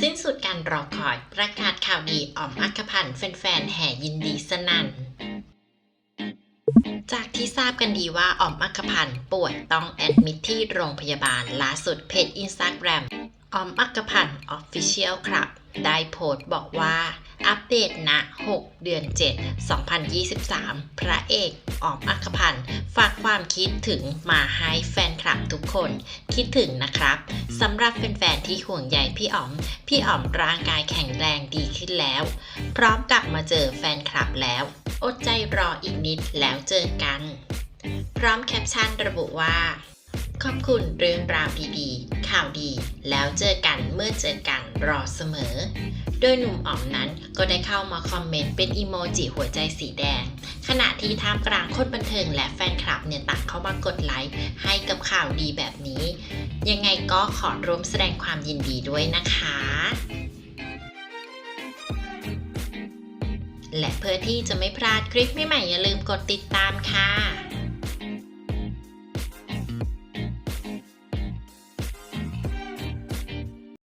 สิ้นสุดการรอคอยประกาศข่าวดีออมอัคพันธ์แฟนๆแห่ยินดีสนั่น จากที่ทราบกันดีว่าออมอัคพันธ์ป่วยต้องแอดมิทที่โรงพยาบาลล่าสุดเพจอินสตาแกรมออมอัคพันธ์ออฟฟิเชียลครับ ได้โพสต์บอกว่า อัปเดตณ6เดือน 7 2023 พระเอกออมอัคพันธ์ฝากความคิดถึงมาให้แฟน คลับทุกคนคิดถึงนะครับสำหรับแฟนๆที่ห่วงใยพี่อ๋อม พี่อ๋อมร่างกายแข็งแรงดีขึ้นแล้ว พร้อมกลับมาเจอแฟนคลับแล้ว อดใจรออีกนิดแล้วเจอกัน พร้อมแคปชั่นระบุว่า ขอบคุณเรื่องราวดีๆ ข่าวดี แล้วเจอกันเมื่อเจอกันรอเสมอ โดยหนุ่มอ๋อมนั้นก็ได้เข้ามาคอมเมนต์เป็นอีโมจิหัวใจสีแดง ที่ท่ามกลางคนบันเทิงและแฟนคลับเนี่ยต่างเข้ามากดไลค์ให้กับข่าวดีแบบนี้ ยังไงก็ขอร่วมแสดงความยินดีด้วยนะคะและเพื่อที่จะไม่พลาดคลิปใหม่ๆอย่าลืมกดติดตามค่ะ